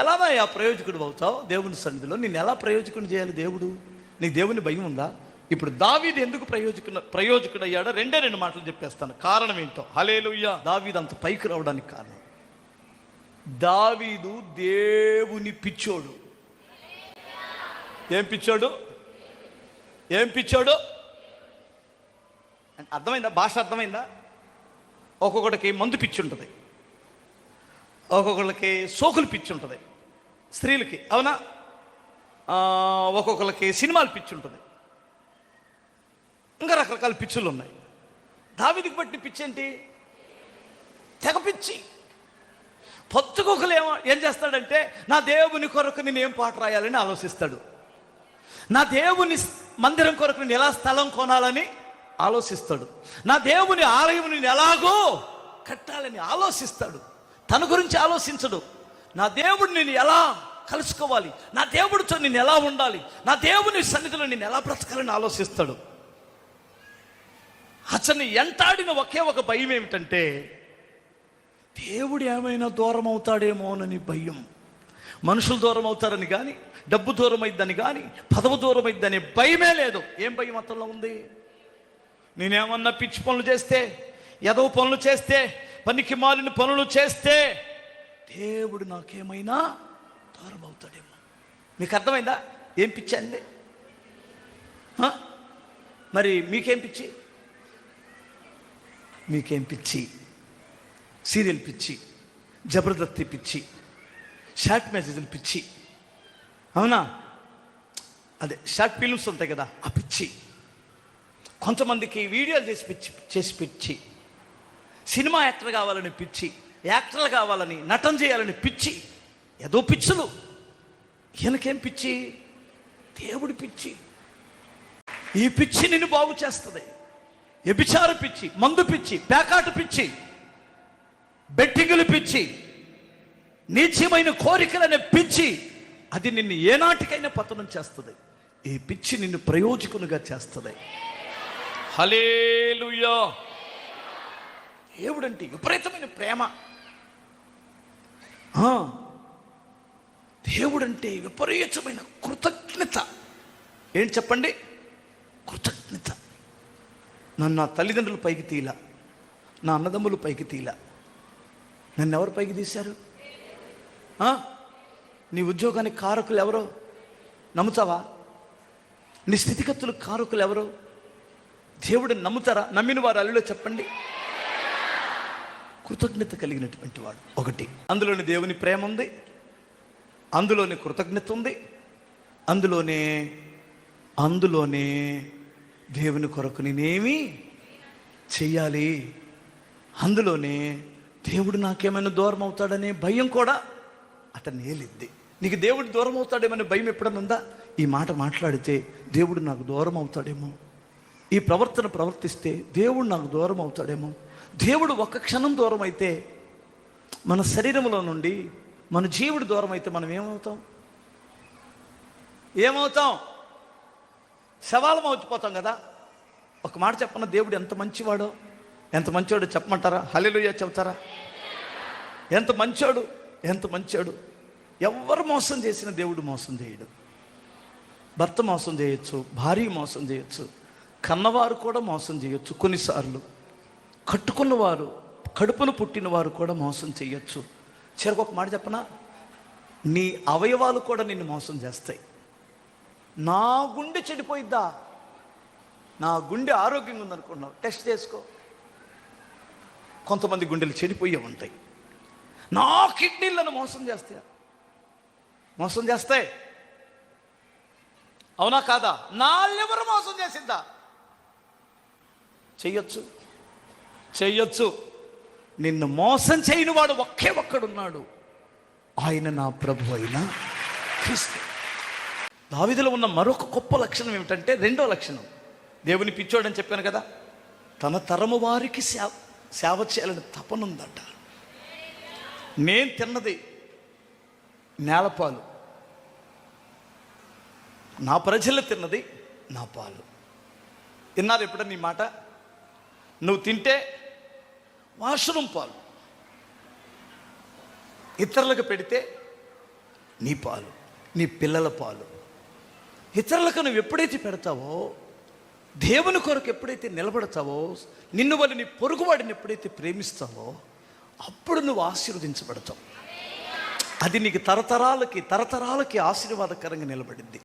ఎలానయ్యా ప్రయోజకుడు అవుతావు? దేవుని సన్నిధిలో నిన్ను ఎలా ప్రయోజకుని చేయాలి దేవుడు? నీకు దేవుని భయం ఉందా? ఇప్పుడు దావీదు ఎందుకు ప్రయోజకుడు ప్రయోజకుడు అయ్యాడో రెండే రెండు మాటలు చెప్పేస్తాను. కారణం ఏంటో? హలేలుయ్యా దావీదు అంత పైకి రావడానికి కారణం. దావీదు దేవుని పిచ్చోడు. ఏం పిచ్చోడు? ఏం పిచ్చోడు? అర్థమైందా? భాష అర్థమైందా? ఒక్కొక్కడికి మందు పిచ్చి ఉంటుంది ఒక్కొక్కళ్ళకి సోకులు పిచ్చి ఉంటుంది. స్త్రీలకి అవునా? ఒక్కొక్కళ్ళకి సినిమాలు పిచ్చి ఉంటుంది. ఇంకా రకరకాల పిచ్చులు ఉన్నాయి. దావిదికి పట్టిన పిచ్చి ఏంటి? తెగ పిచ్చి. పొత్తుకొకలు ఏమో ఏం చేస్తాడంటే నా దేవుని కొరకు నేను ఏం పాట రాయాలని ఆలోచిస్తాడు. నా దేవుని మందిరం కొరకు నేను ఎలా స్థలం కొనాలని ఆలోచిస్తాడు. నా దేవుని ఆలయం నేను ఎలాగో కట్టాలని ఆలోచిస్తాడు. తన గురించి ఆలోచించడు. నా దేవుడు నేను ఎలా కలుసుకోవాలి? నా దేవుడితో నేను ఎలా ఉండాలి? నా దేవుని సన్నిధిలో నేను ఎలా బ్రతకాలని ఆలోచిస్తాడు? అతన్ని ఎంటాడిన ఒకే ఒక భయం ఏమిటంటే దేవుడు ఏమైనా దూరం అవుతాడేమోనని భయం. మనుషులు దూరం అవుతారని కానీ డబ్బు దూరం అయిద్దని కానీ పదవు దూరం అయిద్దని భయమే లేదు. ఏం భయం అతనిలో ఉంది? నేనేమన్నా పిచ్చి పనులు చేస్తే ఎదవ పనులు చేస్తే పనికి మాలిన పనులు చేస్తే దేవుడు నాకేమైనా దూరం అవుతాడేమో మీకు అర్థమైందా? ఏం పిచ్చి అండి? మరి మీకేం పిచ్చి? మీకేం పిచ్చి? సీరియల్ పిచ్చి జబర్దస్తి పిచ్చి షార్ట్ మెసేజ్లు పిచ్చి. అవునా? అదే షార్ట్ ఫిల్మ్స్ ఉంటాయి కదా ఆ పిచ్చి. కొంతమందికి వీడియోలు చేసి పిచ్చి చేసి పిచ్చి. సినిమా యాక్టర్ కావాలని పిచ్చి యాక్టర్లు కావాలని నటన చేయాలని పిచ్చి ఏదో పిచ్చులు. ఈయనకేం పిచ్చి? దేవుడి పిచ్చి. ఈ పిచ్చి నిన్ను బాగు చేస్తుంది. వ్యభిచార పిచ్చి మందు పిచ్చి పేకాటు పిచ్చి బెట్టింగులు పిచ్చి నీచమైన కోరికలనే పిచ్చి అది నిన్ను ఏనాటికైనా పతనం చేస్తుంది. ఈ పిచ్చి నిన్ను ప్రయోజకునిగా చేస్తుంది. హలేలుయా దేవుడంటే విపరీతమైన ప్రేమ. దేవుడంటే విపరీతమైన కృతజ్ఞత. ఏంటి చెప్పండి? కృతజ్ఞత. నన్ను నా తల్లిదండ్రులు పైకి తీలా. నా అన్నదమ్ములు పైకి తీలా. నన్ను ఎవరు పైకి తీశారు? నీ ఉద్యోగానికి కారకులు ఎవరో? నమ్ముతావా? నీ స్థితిగతులు కారకులు ఎవరో? దేవుడిని నమ్ముతారా? నమ్మిన వారు అల్లులో చెప్పండి. కృతజ్ఞత కలిగినటువంటి వాడు. ఒకటి. అందులోని దేవుని ప్రేమ ఉంది. అందులోని కృతజ్ఞత ఉంది. అందులోనే అందులోనే దేవుని కొరకు నేనేమి చెయ్యాలి. అందులోనే దేవుడు నాకేమైనా దూరం అవుతాడనే భయం కూడా అతన్ని ఏలిద్ది. నీకు దేవుడు దూరం అవుతాడేమనే భయం ఎప్పుడన్నా ఉందా? ఈ మాట మాట్లాడితే దేవుడు నాకు దూరం అవుతాడేమో. ఈ ప్రవర్తన ప్రవర్తిస్తే దేవుడు నాకు దూరం అవుతాడేమో. దేవుడు ఒక్క క్షణం దూరం అయితే మన శరీరంలో నుండి మన జీవుడు దూరం అయితే మనం ఏమవుతాం? ఏమవుతాం? శవాలం అవుతుపోతాం కదా. ఒక మాట చెప్పన్న దేవుడు ఎంత మంచివాడో? ఎంత మంచివాడో చెప్పమంటారా? హల్లెలూయా చెబుతారా? ఎంత మంచోడు? ఎంత మంచోడు? ఎవరు మోసం చేసిన దేవుడు మోసం చేయడు. భర్త మోసం చేయొచ్చు భార్య మోసం చేయొచ్చు కన్నవారు కూడా మోసం చేయొచ్చు కొన్నిసార్లు. కట్టుకున్నవారు కడుపును పుట్టినవారు కూడా మోసం చేయొచ్చు. చివరికి ఒక మాట చెప్పనా? నీ అవయవాలు కూడా నిన్ను మోసం చేస్తాయి. నా గుండె చెడిపోయిద్దా? నా గుండె ఆరోగ్యంగా ఉందనుకున్నావు టెస్ట్ చేసుకో. కొంతమంది గుండెలు చెడిపోయే ఉంటాయి. నా కిడ్నీలను మోసం చేస్తాయి. మోసం చేస్తాయి అవునా కాదా? నా లివర్ మోసం చేసిందా? చెయ్యొచ్చు చేయొచ్చు. నిన్ను మోసం చేయని వాడు ఒకే ఒక్కడున్నాడు. ఆయన నా ప్రభు అయిన క్రీస్తు. దావిదిలో ఉన్న మరొక గొప్ప లక్షణం ఏమిటంటే రెండో లక్షణం. దేవుని పిచ్చోడని చెప్పాను కదా? తన తరము వారికి సేవ సేవ చేయాలని తపనుందట నేను తిన్నది నేలపాలు. నా ప్రజలు తిన్నది నా పాలు. విన్నారు ఎప్పుడన్నా నీ మాట? నువ్వు తింటే వాష్రూమ్ పాలు. ఇతరులకు పెడితే నీ పాలు నీ పిల్లల పాలు. ఇతరులకు నువ్వు ఎప్పుడైతే పెడతావో దేవుని కొరకు ఎప్పుడైతే నిలబడతావో నిన్ను వాళ్ళు నీ పొరుగువాడిని ఎప్పుడైతే ప్రేమిస్తావో అప్పుడు నువ్వు ఆశీర్వదించబడతావు. అది నీకు తరతరాలకి తరతరాలకి ఆశీర్వాదకరంగా నిలబడింది.